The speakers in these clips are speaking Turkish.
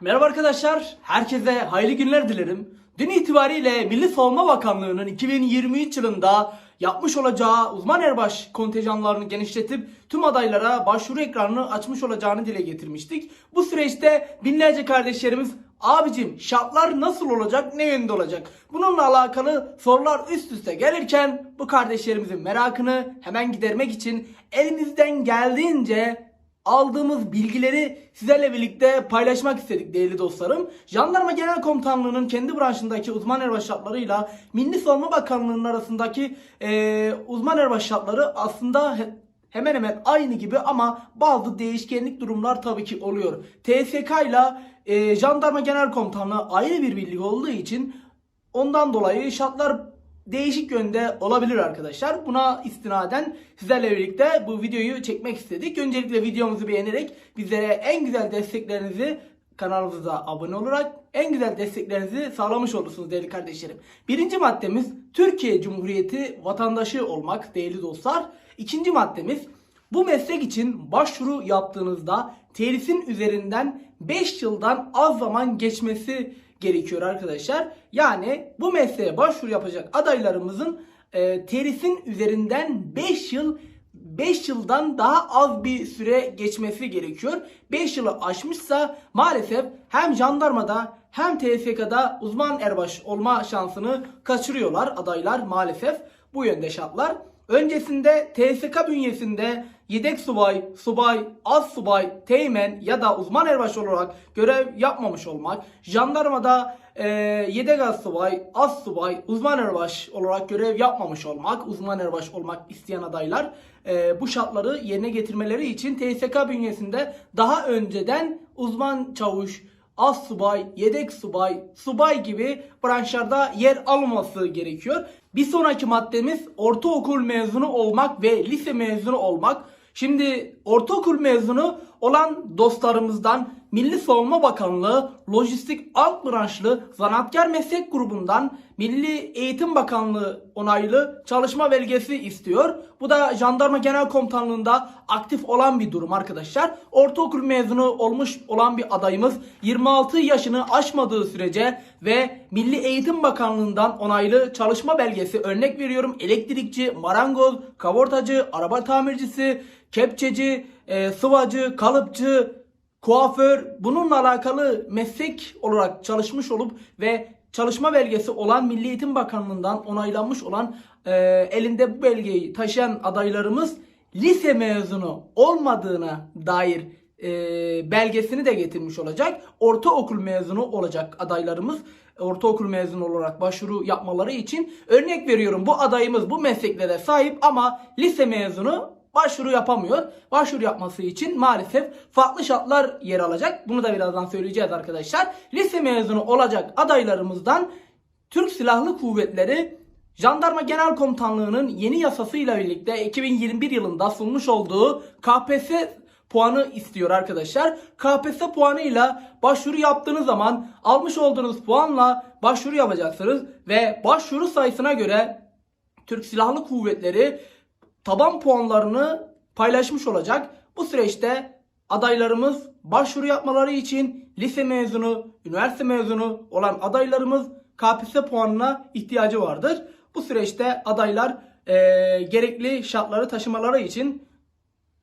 Merhaba arkadaşlar, herkese hayırlı günler dilerim. Dün itibariyle Milli Savunma Bakanlığı'nın 2023 yılında yapmış olacağı uzman erbaş kontenjanlarını genişletip tüm adaylara başvuru ekranını açmış olacağını dile getirmiştik. Bu süreçte binlerce kardeşlerimiz abicim şartlar nasıl olacak, ne yönde olacak? Bununla alakalı sorular üst üste gelirken bu kardeşlerimizin merakını hemen gidermek için elimizden geldiğince aldığımız bilgileri sizlerle birlikte paylaşmak istedik değerli dostlarım. Jandarma Genel Komutanlığı'nın kendi branşındaki uzman erbaş şartlarıyla Milli Savunma Bakanlığı'nın arasındaki eee, uzman erbaş şartları aslında he- hemen hemen aynı gibi ama bazı değişkenlik durumlar tabii ki oluyor. TSK ile eee, Jandarma Genel Komutanlığı ayrı bir birlik olduğu için Ondan dolayı şartlar değişik yönde olabilir arkadaşlar. Buna istinaden sizlerle birlikte bu videoyu çekmek istedik. Öncelikle videomuzu beğenerek bizlere en güzel desteklerinizi kanalımıza abone olarak en güzel desteklerinizi sağlamış olursunuz değerli kardeşlerim. Birinci maddemiz Türkiye Cumhuriyeti vatandaşı olmak değerli dostlar. İkinci maddemiz bu meslek için başvuru yaptığınızda telisin üzerinden 5 yıldan az zaman geçmesi gerekiyor arkadaşlar. Yani bu mesleğe başvuru yapacak adaylarımızın e, telisin üzerinden 5 yıl 5 yıldan daha az bir süre geçmesi gerekiyor. 5 yılı aşmışsa maalesef hem jandarmada hem TSK'da uzman erbaş olma şansını kaçırıyorlar adaylar maalesef. Bu yönde şartlar. Öncesinde TSK bünyesinde yedek subay, subay, az subay, teğmen ya da uzman erbaş olarak görev yapmamış olmak, jandarmada e, yedek az subay, az subay, uzman erbaş olarak görev yapmamış olmak, uzman erbaş olmak isteyen adaylar e, bu şartları yerine getirmeleri için TSK bünyesinde daha önceden uzman çavuş, az subay, yedek subay, subay gibi branşlarda yer alması gerekiyor. Bir sonraki maddemiz ortaokul mezunu olmak ve lise mezunu olmak. Şimdi ortaokul mezunu olan dostlarımızdan Milli Savunma Bakanlığı Lojistik Alt Branşlı Zanaatkar Meslek Grubu'ndan Milli Eğitim Bakanlığı onaylı çalışma belgesi istiyor. Bu da Jandarma Genel Komutanlığı'nda aktif olan bir durum arkadaşlar. Ortaokul mezunu olmuş olan bir adayımız 26 yaşını aşmadığı sürece ve Milli Eğitim Bakanlığı'ndan onaylı çalışma belgesi örnek veriyorum elektrikçi, marangoz, kavortacı, araba tamircisi, kepçeci, e, sıvacı, kalıpçı, kuaför bununla alakalı meslek olarak çalışmış olup ve çalışma belgesi olan Milli Eğitim Bakanlığı'ndan onaylanmış olan e, elinde bu belgeyi taşıyan adaylarımız lise mezunu olmadığına dair e, belgesini de getirmiş olacak. Ortaokul mezunu olacak adaylarımız ortaokul mezunu olarak başvuru yapmaları için örnek veriyorum bu adayımız bu mesleklere sahip ama lise mezunu başvuru yapamıyor. Başvuru yapması için maalesef farklı şartlar yer alacak. Bunu da birazdan söyleyeceğiz arkadaşlar. Lise mezunu olacak adaylarımızdan Türk Silahlı Kuvvetleri Jandarma Genel Komutanlığı'nın yeni yasasıyla birlikte 2021 yılında sunmuş olduğu KPSS puanı istiyor arkadaşlar. KPSS puanıyla başvuru yaptığınız zaman almış olduğunuz puanla başvuru yapacaksınız ve başvuru sayısına göre Türk Silahlı Kuvvetleri taban puanlarını paylaşmış olacak. Bu süreçte adaylarımız başvuru yapmaları için lise mezunu, üniversite mezunu olan adaylarımız KPSS puanına ihtiyacı vardır. Bu süreçte adaylar eee, gerekli şartları taşımaları için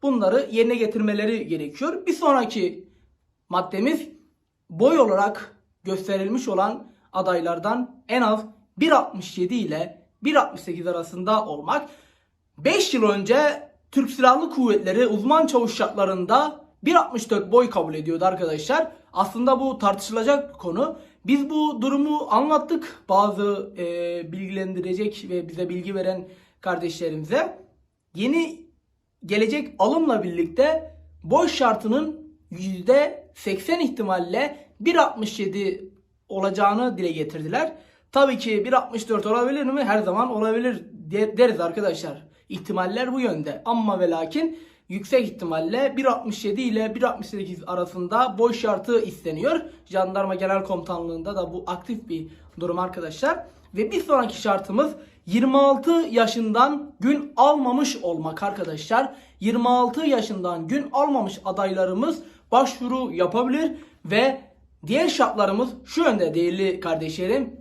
bunları yerine getirmeleri gerekiyor. Bir sonraki maddemiz boy olarak gösterilmiş olan adaylardan en az 1.67 ile 1.68 arasında olmak. 5 yıl önce Türk Silahlı Kuvvetleri uzman çavuş şartlarında 1.64 boy kabul ediyordu arkadaşlar. Aslında bu tartışılacak bir konu. Biz bu durumu anlattık bazı e, bilgilendirecek ve bize bilgi veren kardeşlerimize. Yeni gelecek alımla birlikte boy şartının %80 ihtimalle 1.67 olacağını dile getirdiler. Tabii ki 1.64 olabilir mi? Her zaman olabilir de- deriz arkadaşlar. İhtimaller bu yönde. Ama ve lakin yüksek ihtimalle 1.67 ile 1.68 arasında boy şartı isteniyor. Jandarma Genel Komutanlığı'nda da bu aktif bir durum arkadaşlar. Ve bir sonraki şartımız 26 yaşından gün almamış olmak arkadaşlar. 26 yaşından gün almamış adaylarımız başvuru yapabilir ve Diğer şartlarımız şu yönde değerli kardeşlerim.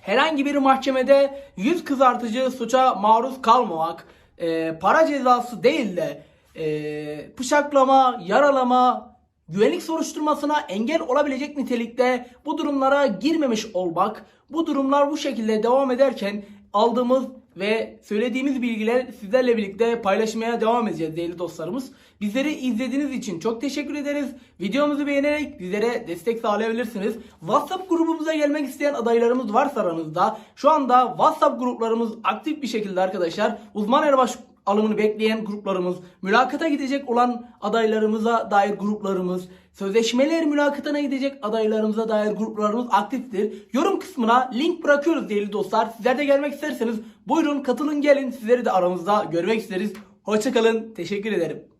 Herhangi bir mahkemede yüz kızartıcı suça maruz kalmamak, e, para cezası değil de e, bıçaklama, yaralama, güvenlik soruşturmasına engel olabilecek nitelikte bu durumlara girmemiş olmak, bu durumlar bu şekilde devam ederken aldığımız ve söylediğimiz bilgiler sizlerle birlikte paylaşmaya devam edeceğiz değerli dostlarımız. Bizleri izlediğiniz için çok teşekkür ederiz. Videomuzu beğenerek bizlere destek sağlayabilirsiniz. WhatsApp grubumuza gelmek isteyen adaylarımız varsa aranızda şu anda WhatsApp gruplarımız aktif bir şekilde arkadaşlar. Uzman erbaş alımını bekleyen gruplarımız, mülakata gidecek olan adaylarımıza dair gruplarımız, sözleşmeler mülakatına gidecek adaylarımıza dair gruplarımız aktiftir. Yorum kısmına link bırakıyoruz değerli dostlar. Sizler de gelmek isterseniz buyurun katılın gelin. Sizleri de aramızda görmek isteriz. Hoşçakalın. Teşekkür ederim.